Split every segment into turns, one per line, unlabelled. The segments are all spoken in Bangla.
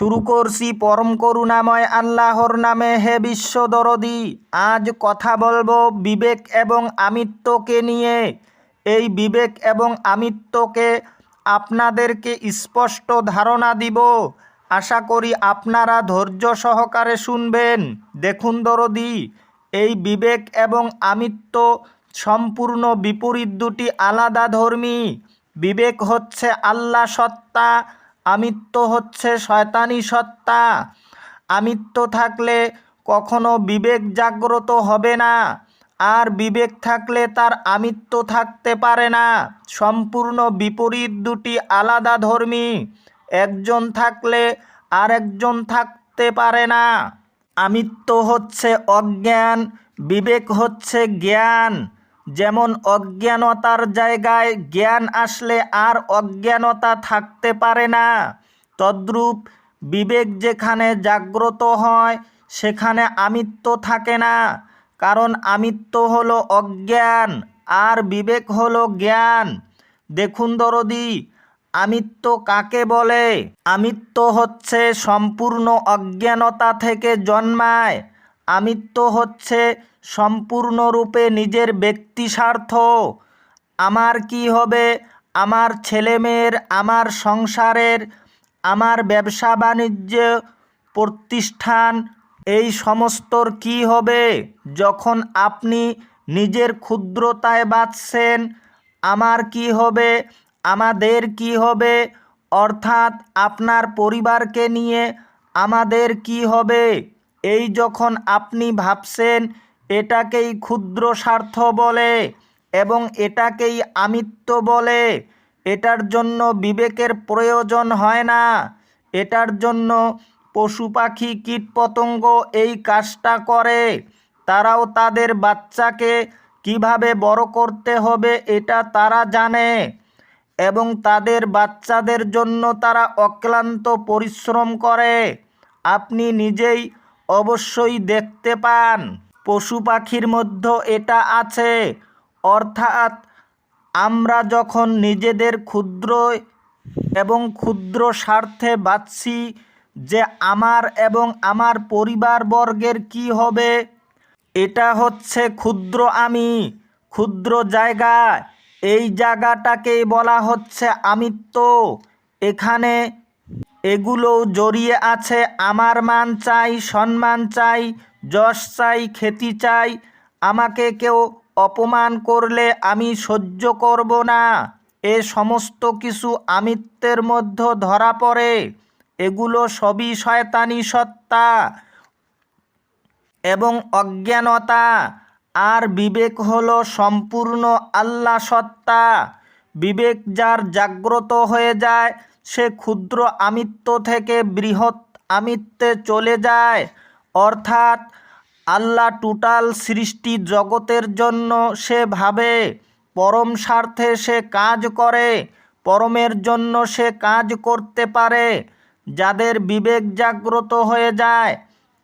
শুরু করছি পরম করুণাময় আল্লাহর নামে, হে বিশ্ব দরদি। আজ কথা বলব বিবেক এবং আমিত্বকে নিয়ে। এই বিবেক এবং আমিত্বকে আপনাদেরকে স্পষ্ট ধারণা দিব। আশা করি আপনারা ধৈর্য সহকারে শুনবেন। দেখুন দরদি, এই বিবেক এবং আমিত্ব সম্পূর্ণ বিপরীত দুটি আলাদা ধর্মী। বিবেক হচ্ছে আল্লাহ সত্তা আমিত্ব হচ্ছে শয়তানি সত্তা। আমিত্ব থাকলে কখনো বিবেক জাগ্রত হবে না। আর বিবেক থাকলে তার আমিত্ব থাকতে পারে না। সম্পূর্ণ বিপরীত দুটি আলাদা ধর্মী। একজন থাকলে আরেকজন থাকতে পারে না। আমিত্ব হচ্ছে অজ্ঞান, বিবেক হচ্ছে জ্ঞান। যেমন অজ্ঞানতার জায়গায় জ্ঞান আসলে আর অজ্ঞানতা থাকতে পারে না। তদ্রূপ বিবেক যেখানে জাগ্রত হয়, সেখানে আমিত্ব থাকে না। কারণ আমিত্ব হলো অজ্ঞান আর বিবেক হলো জ্ঞান। দেখুন দরদি, আমিত্ব কাকে বলে? আমিত্ব হচ্ছে সম্পূর্ণ অজ্ঞানতা থেকে জন্মায়। আমিত্ব হচ্ছে সম্পূর্ণরূপে নিজের ব্যক্তি স্বার্থ আমার কি হবে? আমার ছেলেমেয়ের, আমার সংসারের, আমার ব্যবসা বাণিজ্য প্রতিষ্ঠান, এই সমস্তর কি হবে? যখন আপনি নিজের ক্ষুদ্রতায় বাঁচছেন, আমার কি হবে? আমাদের কি হবে? অর্থাৎ আপনার পরিবারকে নিয়ে আমাদের কি হবে? এই যখন আপনি ভাবছেন, এটাকেই ক্ষুদ্র স্বার্থ বলে এবং এটাকেই আমিত্ব বলে, এটার জন্য বিবেকের প্রয়োজন হয় না, এটার জন্য পশু পাখি, কীটপতঙ্গ এই কাজটা করে, তারাও তাদের বাচ্চাকে কীভাবে বড় করতে হবে এটা তারা জানে এবং তাদের বাচ্চাদের জন্য তারা অক্লান্ত পরিশ্রম করে। আপনি নিজেই অবশ্যই দেখতে পান। পশু পাখির মধ্যে এটা আছে। অর্থাৎ আমরা যখন নিজেদের ক্ষুদ্র এবং ক্ষুদ্র স্বার্থে বাঁচছি, যে আমার এবং আমার পরিবারবর্গের কি হবে? এটা হচ্ছে ক্ষুদ্র আমি, ক্ষুদ্র জায়গা। এই জায়গাটাকেই বলা হচ্ছে আমিত্ব। এখানে এগুলো জড়িয়ে আছে। আমার মান চাই, সম্মান চাই, যশ চাই, খ্যাতি চাই। আমাকে কেউ অপমান করলে আমি সহ্য করব না। এ সমস্ত কিছু আমিত্বের মধ্যে ধরা পড়ে। এগুলো সবই শয়তানি সত্তা এবং অজ্ঞানতা। আর বিবেক হলো সম্পূর্ণ আল্লাহ সত্তা। বিবেক যার জাগ্রত হয়ে যায় সে ক্ষুদ্র আমিত্ব থেকে বৃহৎ আমিত্বে চলে যায়। অর্থাৎ আল্লাহ টোটাল সৃষ্টি জগতের জন্য সে ভাবে, পরম স্বার্থে সে কাজ করে, পরমের জন্য সে কাজ করতে পারে। যাদের বিবেক জাগ্রত হয়ে যায়,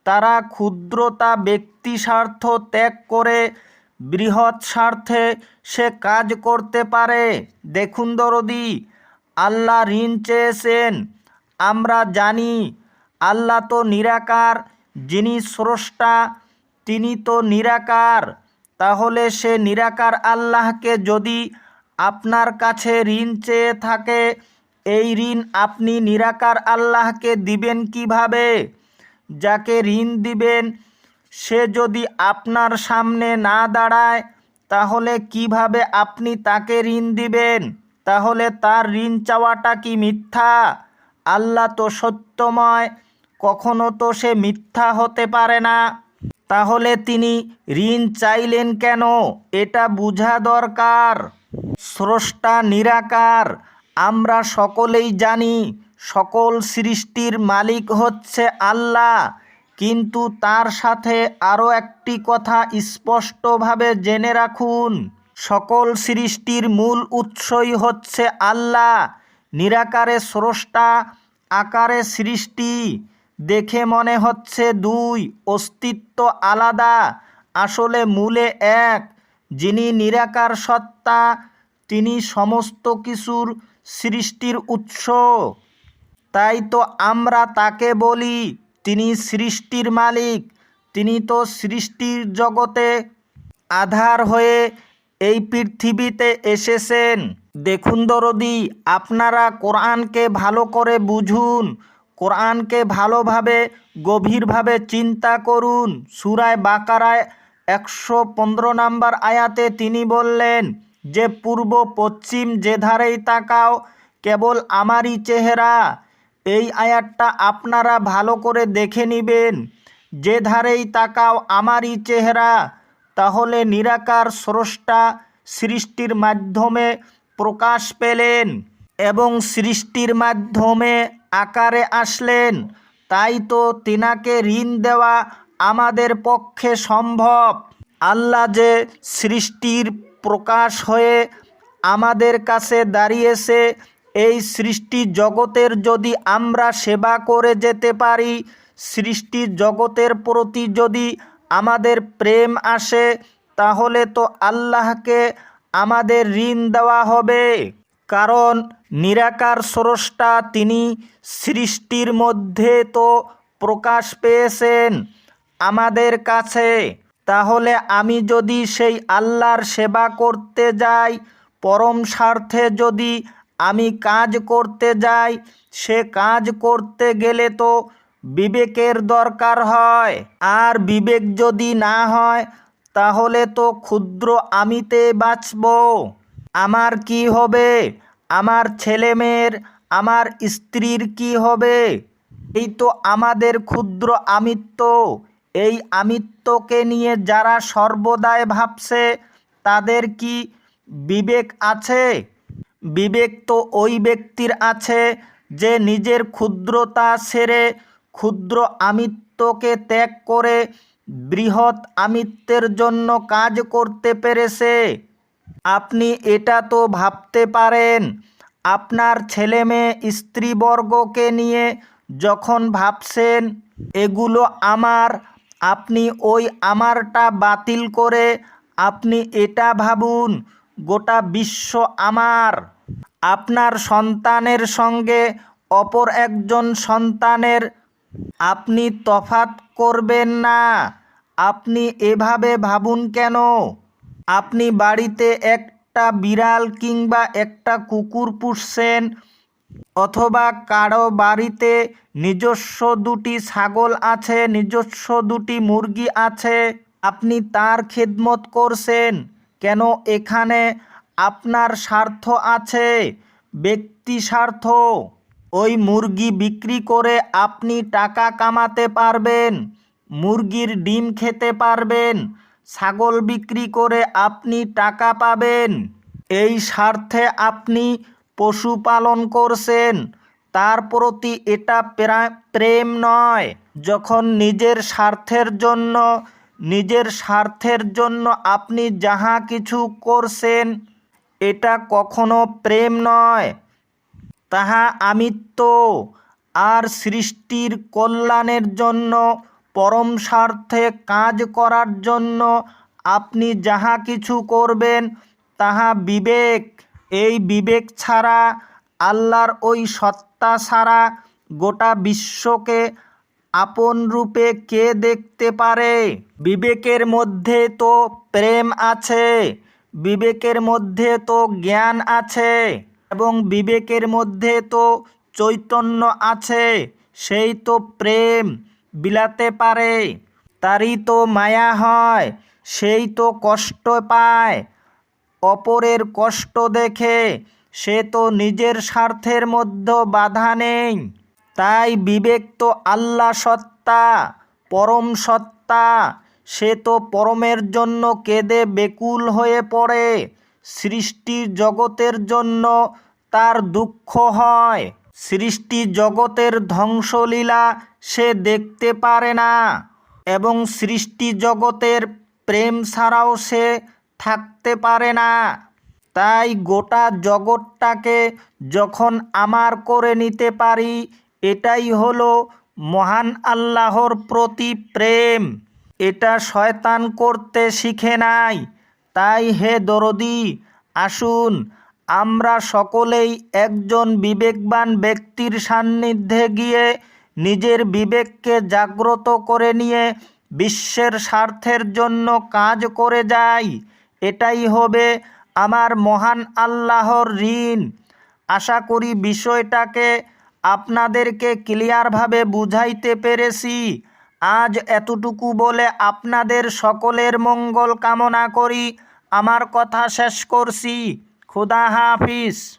তারা ক্ষুদ্রতা ব্যক্তি স্বার্থ ত্যাগ করে বৃহৎ স্বার্থে সে কাজ করতে পারে। দেখুন দরদি আল্লাহ ঋণ চেয়েছেন। আমরা জানি, আল্লাহ তো নিরাকার, যিনি স্রষ্টা, তিনি তো নিরাকার। তাহলে সে নিরাকার আল্লাহকে যদি আপনার কাছে ঋণ চেয়ে থাকে, এই ঋণ আপনি নিরাকার আল্লাহকে দিবেন কীভাবে? যাকে ঋণ দিবেন, সে যদি আপনার সামনে না দাঁড়ায়, তাহলে কীভাবে আপনি তাকে ঋণ দিবেন? তাহলে তার ঋণ চাওয়াটা কি মিথ্যা? আল্লাহ তো সত্যময়, কখনো তো সে মিথ্যা হতে পারে না। তাহলে তিনি ঋণ চাইলেন কেন? এটা বোঝা দরকার। স্রষ্টা নিরাকার, আমরা সকলেই জানি সকল সৃষ্টির মালিক হচ্ছে আল্লাহ। কিন্তু তার সাথে আরও একটি কথা স্পষ্টভাবে জেনে রাখুন। সকল সৃষ্টির মূল উৎসই হচ্ছে আল্লাহ। নিরাকারে স্রষ্টা, আকারে সৃষ্টি। দেখে মনে হচ্ছে দুই, অস্তিত্ব আলাদা, আসলে মূলে এক। যিনি নিরাকার সত্তা, তিনি সমস্ত কিছুর সৃষ্টির উৎস। তাই তো আমরা তাকে বলি, তিনি সৃষ্টির মালিক, তিনি তো সৃষ্টির জগতে আধার হয়ে এই পৃথিবীতে এসেছেন। দেখুন দরদি, আপনারা কোরআনকে ভালো করে বুঝুন, কোরআনকে ভালোভাবে, গভীরভাবে চিন্তা করুন। সুরায় বাকারায় একশো পনেরো নাম্বার আয়াতে তিনি বললেন, যে পূর্ব পশ্চিম যে ধারেই তাকাও, কেবল আমারই চেহারা। এই আয়াতটা আপনারা ভালো করে দেখে নেবেন। যে ধারেই তাকাও, আমারই চেহারা। তাহলে নিরাকার স্রষ্টা সৃষ্টির মাধ্যমে প্রকাশ পেলেন এবং সৃষ্টির মাধ্যমে আকারে আসলেন। তাই তো তিনাকে ঋণ দেওয়া আমাদের পক্ষে সম্ভব। আল্লাহ যে সৃষ্টির প্রকাশ হয়ে আমাদের কাছে দাঁড়িয়েছে, এই সৃষ্টি জগতের যদি আমরা সেবা করে যেতে পারি, সৃষ্টি জগতের প্রতি যদি আমাদের প্রেম আসে, তাহলে তো আল্লাহকে আমাদের ঋণ দেওয়া হবে। কারণ নিরাকার স্রষ্টা তিনি সৃষ্টির মধ্যে তো প্রকাশ পেয়েছেন আমাদের কাছে। তাহলে আমি যদি সেই আল্লাহর সেবা করতে যাই, পরম স্বার্থে যদি আমি কাজ করতে যাই, সে কাজ করতে গেলে তো বিবেকের দরকার হয়। আর বিবেক যদি না হয়, তাহলে তো ক্ষুদ্র আমিতে বাঁচব। আমার কি হবে? আমার ছেলে মেয়ের আমার স্ত্রীর কি হবে? এই তো আমাদের ক্ষুদ্র আমিত্ব। এই আমিত্বকে নিয়ে যারা সর্বদাই ভাবছে, তাদের কি বিবেক আছে? বিবেক তো ওই ব্যক্তির আছে, যে নিজের ক্ষুদ্রতা ছেড়ে ক্ষুদ্র আমিত্বকে ত্যাগ করে বৃহৎ আমিত্বের জন্য কাজ করতে পেরেছে। আপনি এটা তো ভাবতে পারেন, আপনার ছেলে মেয়ে স্ত্রীবর্গকে নিয়ে যখন ভাবছেন, এগুলো আমার, আপনি ওই আমারটা বাতিল করে আপনি এটা ভাবুন, গোটা বিশ্ব আমার। আপনার সন্তানের সঙ্গে অপর একজন সন্তানের আপনি তফাত করবেন না। আপনি এভাবে ভাবুন কেন? আপনি বাড়িতে একটা বিড়াল কিংবা একটা কুকুর পুষছেন অথবা কারও বাড়িতে নিজস্ব দুটি ছাগল আছে, নিজস্ব দুটি মুরগি আছে, আপনি তার খেদমত করছেন কেন এখানে আপনার স্বার্থ আছে, ব্যক্তি স্বার্থ? ওই মুরগি বিক্রি করে আপনি টাকা কামাতে পারবেন, মুরগির ডিম খেতে পারবেন, ছাগল বিক্রি করে আপনি টাকা পাবেন। এই স্বার্থে আপনি পশুপালন করছেন। তার প্রতি এটা প্রা- প্রেম নয়। যখন নিজের স্বার্থের জন্য, নিজের স্বার্থের জন্য আপনি যাহা কিছু করছেন, এটা কখনো প্রেম নয়। তাহা আমিত্ব। আর সৃষ্টির কল্যাণের জন্য, পরম স্বার্থে কাজ করার জন্য আপনি যাহা কিছু করবেন, তাহা বিবেক। এই বিবেক ছাড়া, আল্লাহর ওই সত্তা ছাড়া গোটা বিশ্বকে আপন রূপে কে দেখতে পারে? বিবেকের মধ্যে তো প্রেম আছে, বিবেকের মধ্যে তো জ্ঞান আছে। এবং বিবেকের মধ্যে তো চৈতন্য আছে, সেই তো প্রেম বিলাতে পারে, তারই তো মায়া হয়, সেই তো কষ্ট পায়, অপরের কষ্ট দেখে সে তো নিজের স্বার্থের মধ্যে বাধা নেই। তাই বিবেক তো আল্লাহ সত্তা, পরম সত্তা, সে তো পরমের জন্য কেঁদে বেকুল হয়ে পড়ে। সৃষ্টি জগতের জন্য তার দুঃখ হয়। সৃষ্টি জগতের ধ্বংসলীলা সে দেখতে পারে না এবং সৃষ্টি জগতের প্রেম ছাড়াও সে থাকতে পারে না। তাই গোটা জগৎটাকে যখন আমার করে নিতে পারি, এটাই হলো মহান আল্লাহর প্রতি প্রেম। এটা শয়তান করতে শিখে নাই। তাই হে দরদি, আসুন, আমরা সকলেই একজন বিবেকবান ব্যক্তির সান্নিধ্যে গিয়ে নিজের বিবেককে জাগ্রত করে নিয়ে বিশ্বের স্বার্থের জন্য কাজ করে যাই। এটাই হবে আমার মহান আল্লাহর ঋণ। আশা করি বিষয়টাকে আপনাদেরকে ক্লিয়ারভাবে বুঝাইতে পেরেছি। আজ এতটুকু বলে আপনাদের সকলের মঙ্গল কামনা করি। আমার কথা শেষ করছি। খুদা হাফিজ।